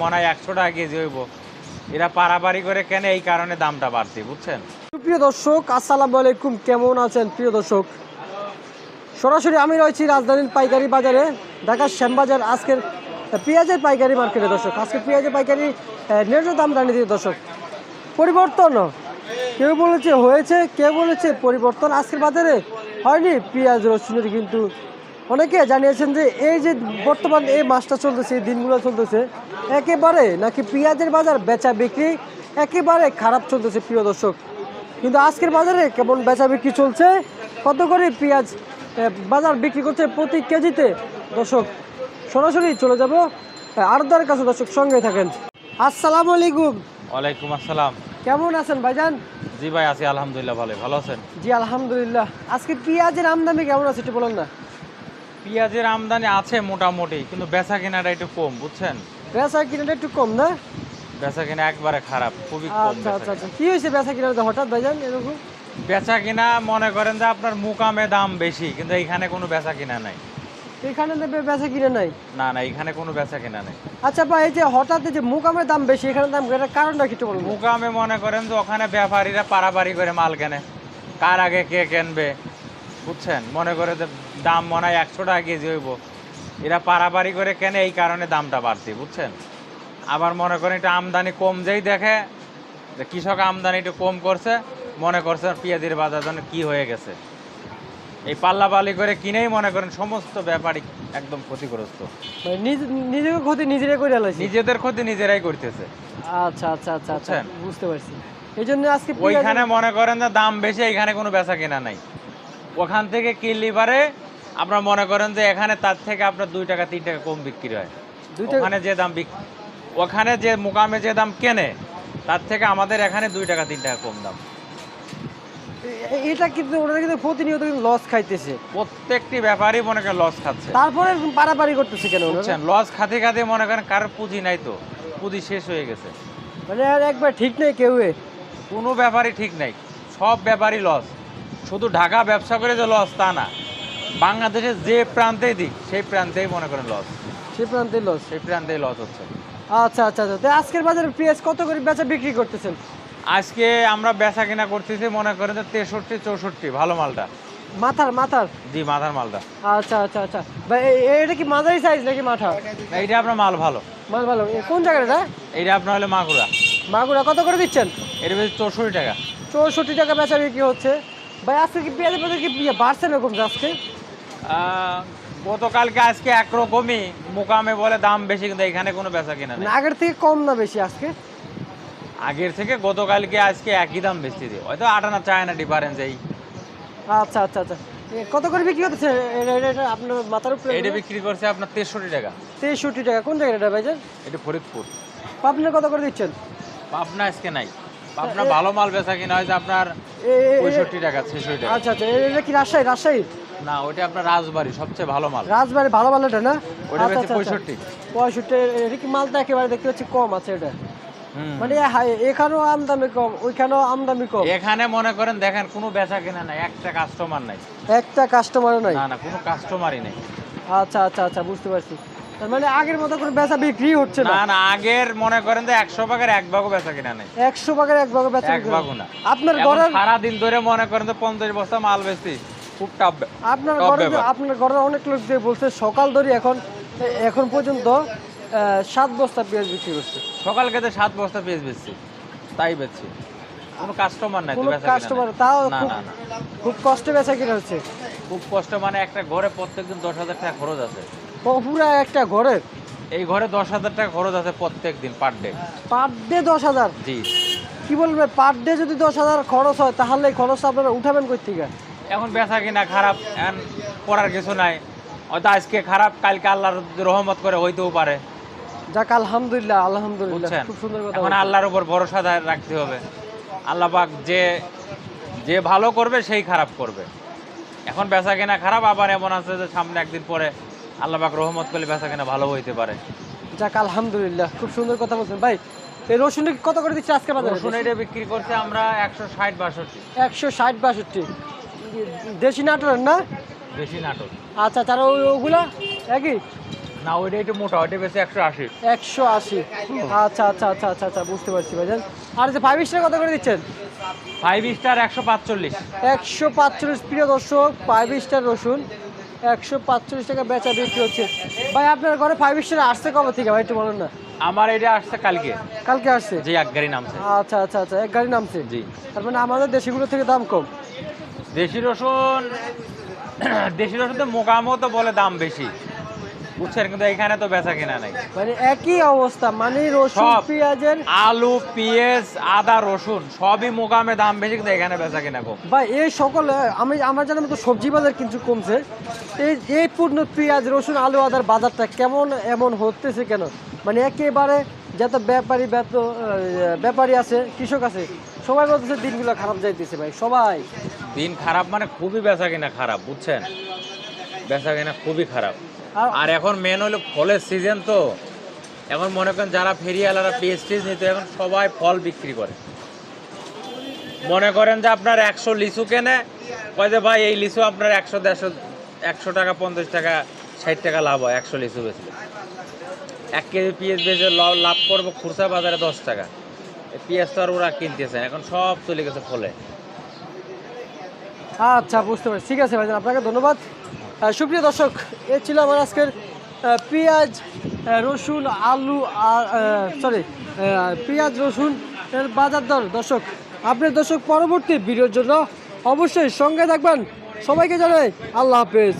মনে হয় একশো টাকা কেজি হইব। এরা পারাপারি করে কেন, এই কারণে দামটা বাড়ছে, বুঝছেন? প্রিয় দর্শক, আসসালামু আলাইকুম। কেমন আছেন প্রিয় দর্শক? সরাসরি আমি রয়েছি রাজধানীর পাইকারি বাজারে ঢাকার শ্যামবাজার, আজকের পেঁয়াজের পাইকারি মার্কেটে। দর্শক, আজকে পেঁয়াজের পাইকারি ন্যায্য দাম জানিয়ে দিয়ে দর্শক। পরিবর্তন, কেউ বলেছে হয়েছে, কেউ বলেছে পরিবর্তন। আজকের বাজারে হয়নি পেঁয়াজ রসুনের কিন্তু অনেকে জানিয়েছেন যে এই যে বর্তমান এই মাসটা চলতেছে এই দিনগুলো চলতেছে একেবারে নাকি পেঁয়াজের বাজার বেচা বিক্রি একেবারে খারাপ চলতেছে প্রিয় দর্শক। কিন্তু আজকের বাজারে কেমন বেচা বিক্রি চলছে? কত করে পেঁয়াজ বাজার বিক্রি করছে প্রতি কেজিতে? দর্শক সরাসরি চলে যাব আরদার কাছে দর্শক সঙ্গে থাকেন। আসসালামু আলাইকুম। ওয়ালাইকুম আসসালাম। কেমন আছেন ভাইজান? জি ভাই আছি আলহামদুলিল্লাহ ভালো। ভালো আছেন? জি আলহামদুলিল্লাহ। আজকে পেঁয়াজের আমদানি কেমন আছে একটু বলেন না? পেঁয়াজের আমদানি আছে মোটামুটি কিন্তু বেচা কেনাটা একটু কম বুঝছেন? বেচা কিনাটা একটু কম না? বেচা কেনা একবারে খারাপ খুবই কম আচ্ছা আচ্ছা আচ্ছা। কি হয়েছে বেচা কিনাটা হঠাৎ ভাইজান এরকম? বেচা কিনা মনে করেন যে আপনার মুকামে দাম বেশি কিন্তু এখানে কোনো বেচা কিনা নাই। এখানে নেবে বেচা কিনে নাই? না না এখানে কোনো বেচা কিনা নেই। আচ্ছা ভাই এই যে হঠাৎ যে মুকামের দাম বেশি এখানে দাম এটার কারণটা কি বলব মুকামে মনে করেন যে ওখানে ব্যাপারীরা পারাপারি করে মাল কেনে। কার আগে কে কিনবে বুঝছেন? মনে করে যে দাম মনে হয় একশো টাকা কেজি হইব। এরা পারাপারি করে কেনে এই কারণে দামটা বাড়ছে বুঝছেন? আবার মনে করেন একটু আমদানি কম যেই দেখে যে কৃষক আমদানি একটু কম করছে মনে করছে পেঁয়াজের বাজার জন্য কি হয়ে গেছে। এই পাল্লা পাল্লি করে কিনেই মনে করেন সমস্ত ব্যাপারই একদম ক্ষতিগ্রস্ত। মানে নিজ নিজেকে ক্ষতি নিজেরাই করে নিজেদের ক্ষতি নিজেরাই করতেছে। আচ্ছা আচ্ছা আচ্ছা আচ্ছা বুঝতে পারছি। এই জন্য আজকে ওইখানে মনে করেন যে দাম বেশি এখানে কোনো বেচা কেনা নাই। ওখান থেকে কিনলি পারে আপনার মনে করেন যে এখানে তার থেকে আপনার দুই টাকা তিন টাকা কম বিক্রি হয়। ওখানে যে দাম ওখানে যে মোকামে যে দাম কেনে তার থেকে আমাদের এখানে দুই টাকা তিন টাকা কম দাম। এটা কিন্তু ওরা কিন্তু প্রতিনিয়ত কিন্তু লস খাইতেছে। প্রত্যেকটি ব্যাপারই মনে করেন লস খাচ্ছে। তারপরে পারাপারি করতেছে কেন বুঝছেন? লস খাতে খাতে মনে করেন কারোর পুঁজি নাই তো। পুঁজি শেষ হয়ে গেছে। মানে আর একবার ঠিক নেই কেউ কোনো ব্যাপারই ঠিক নাই। সব ব্যাপারই লস শুধু ঢাকা ব্যবসা করে যে লস তা না। বাংলাদেশের যে প্রান্তেই দিক সেই প্রান্তেই মনে করেন লস সেই প্রান্তে লস সেই প্রান্তেই লস হচ্ছে। আচ্ছা আচ্ছা আচ্ছা। তো আজকের বাজারে পেঁয়াজ কত করে বেচা বিক্রি করতেছেন? আজকে আমরা বেচা কিনা করতেছি মনে করেন যে তেষট্টি চৌষট্টি ভালো মালটা। মাথার মাথার? জি মাথার মালটা। আচ্ছা আচ্ছা আচ্ছা। ভাই এটা কি মাঝারি সাইজ নাকি মাথা এইটা আপনার মাল ভালো। মাল ভালো। কোন জায়গাটা এইটা আপনার হলে মাগুরা। মাগুরা। কত করে দিচ্ছেন? এর বেশি চৌষট্টি টাকা। চৌষট্টি টাকা বেচা বিক্রি হচ্ছে। ভাই আজকে কি পেঁয়াজের বাজার কি বাড়ছে না কমছে আজকে? গতকালকে আজকে একরকমই মুকামে বলে দাম বেশি কিন্তু এখানে কোনো বেচা কিনা নেই। না আগের থেকে কম না বেশি আজকে? আগের থেকে গতকালকে আজকে একই দাম বেশি দিয়ে হয়তো আটানা চায় না ডিফারেন্স এই। আচ্ছা আচ্ছা আচ্ছা। এ, কত করে বিক্রি হচ্ছে এটা এটা- এটা আপনার মাথার উপরে এটা বিক্রি করছে আপনার তেষট্টি টাকা। তেষট্টি টাকা। কোন জায়গায় জায়গাটা ভাইজান? এটা ফরিদপুর। আপনি কত করে দিচ্ছেন? পাবনা আজকে নাই। পাবনা ভালো মাল বেচা কিনা হয়েছে আপনার এ- এ- এ- পঁয়ষট্টি টাকা ছেষট্টি টাকা আচ্ছা আচ্ছা এটা কি রাজশাহী রাজশাহী না ওইটা আপনার রাজবাড়ি সবচেয়ে ভালো মাল রাজবাড়ি ভালো ভালো এটা না ওটা আচ্ছা, বেচে আচ্ছা, আচ্ছা। পঁয়ষট্টি পঁয়ষট্টি এটা কি মালটা একেবারে দেখতে পাচ্ছি কম আছে এটা মানে এখানেও আমদামি কম ওইখানেও আমদামি কম এখানে মনে করেন দেখেন কোনো বেচা কিনা নাই একটা কাস্টমার নাই একটা কাস্টমারও নাই না না কোনো কাস্টমারই নেই আচ্ছা আচ্ছা আচ্ছা বুঝতে পারছি মানে আগের মতো করে বেচা বিক্রি হচ্ছে না? না আগের মনে করেন যে একশো ভাগের এক ভাগও বেচা কিনা নেই। একশো ভাগের এক ভাগে বেচা এক ভাগও না। আপনার ঘরের সারাদিন ধরে মনে করেন যে পঞ্চাশ বস্তা মাল বেচছি খুব টাফ আপনার ঘরে আপনার ঘরে অনেক লোক যে বলছে সকাল ধরে এখন এখন পর্যন্ত সাত বস্তা পেঁয়াজ বিক্রি করছে। সকাল খেতে সাত বস্তা পেঁয়াজ বেচছি তাই বেচছি। কোনো কাস্টমার নাই তো কোনো বেচা কিনা কাস্টমার তাও না। খুব কষ্টে বেচা কিনা হচ্ছে। খুব কষ্ট মানে একটা ঘরে প্রত্যেকদিন দশ হাজার টাকা খরচ আছে। পুরা একটা ঘরে? এই ঘরে দশ হাজার টাকা খরচ আছে প্রত্যেক দিন পার ডে। পার ডে দশ হাজার? জি। কি বলবে পার ডে যদি দশ হাজার খরচ হয় তাহলে এই খরচটা আপনারা উঠাবেন কই থেকে এখন বেচা কিনা খারাপ এখন করার কিছু নাই। হয়তো আজকে খারাপ কালকে আল্লাহর রহমত করে হইতেও পারে। যাক আলহামদুলিল্লাহ আলহামদুলিল্লাহ। খুব সুন্দর কথা এখন আল্লাহর উপর ভরসা রাখতে হবে। আল্লাহ পাক যে যে ভালো করবে সেই খারাপ করবে। এখন বেচা কেনা খারাপ আবার এমন আছে যে সামনে একদিন পরে আল্লাহ পাক রহমত করলে বেচা কেনা ভালো হইতে পারে। যাক আলহামদুলিল্লাহ খুব সুন্দর কথা বলছেন। ভাই এই রসুনটা কত করে দিচ্ছে আজকে বাজারে? রসুন এটা বিক্রি করছে আমরা একশো ষাট বাষট্টি। একশো ষাট বাষট্টি। দেশি নাটোরের না? বেশি নাটক আচ্ছা তারা ওগুলা একই? না ওইটা একটু মোটা ওইটা বেশি একশো আশি। একশো আশি। আচ্ছা আচ্ছা আচ্ছা আচ্ছা আচ্ছা বুঝতে পারছি ভাইজান আর যে ফাইভ স্টার কত করে দিচ্ছেন? ফাইভ স্টার একশো পাঁচচল্লিশ। একশো পাঁচচল্লিশ। প্রিয় দর্শক ফাইভ স্টার রসুন একশো পাঁচচল্লিশ টাকা বেচা বিক্রি হচ্ছে। ভাই আপনার ঘরে ফাইভ স্টার আসছে কবে থেকে? ভাই একটু বলুন না। আমার এটা আসছে কালকে। কালকে আসছে? যে এক গাড়ি নামছে। আচ্ছা আচ্ছা আচ্ছা এক গাড়ি নামছে? জি। তার মানে আমাদের দেশিগুলো থেকে দাম কম? দেশি রসুন দেশি রসুন তো মোকামও তো বলে দাম বেশি। বুঝছেন কিন্তু এখানে তো বেচা কিনা নাই। মানে একই অবস্থা মানে রসুন পেঁয়াজের আলু পেঁয়াজ আদা রসুন সবই মোকামে দাম বেশি কিন্তু এখানে বেচা কিনা কম ভাই এই সকল আমি আমার জানার মতো সবজি বাজার কিন্তু কমছে। এই এই পূর্ণ পেঁয়াজ রসুন আলু আদার বাজারটা কেমন এমন হতেছে কেন? মানে একেবারে যত ব্যাপারী ব্যত ব্যাপারী আছে কৃষক আছে সবাই বলতেছে দিনগুলো খারাপ যাইতেছে ভাই সবাই। দিন খারাপ মানে খুবই বেচা কিনা খারাপ বুঝছেন? বেচা কিনা খুবই খারাপ। আর এখন মেন হলো ফলের সিজন তো। এখন মনে করেন যারা ফেরিওয়ালারা পেস্টিজ নিতে এখন সবাই ফল বিক্রি করে। মনে করেন যে আপনার একশো লিচু কেনে কয় যে ভাই এই লিচু আপনার একশো দেড়শো একশো টাকা পঞ্চাশ টাকা ষাট টাকা লাভ হয় একশো লিচু বেচলে। এক কেজি পেঁয়াজ বেচে লাভ করব খুরসা বাজারে দশ টাকা। পেঁয়াজ তো আর ওরা কিনতেছে না, এখন সব চলে গেছে ফলে। আচ্ছা বুঝতে পারছি। ঠিক আছে ভাই আপনাকে ধন্যবাদ। সুপ্রিয় দর্শক, এ ছিল আমার আজকের পেঁয়াজ রসুন, আলু আর সরি পেঁয়াজ, রসুন এর বাজার দর। দর্শক, আপনার দর্শক পরবর্তী ভিডিওর জন্য অবশ্যই সঙ্গে থাকবেন। সবাইকে জানাই আল্লাহ হাফেজ।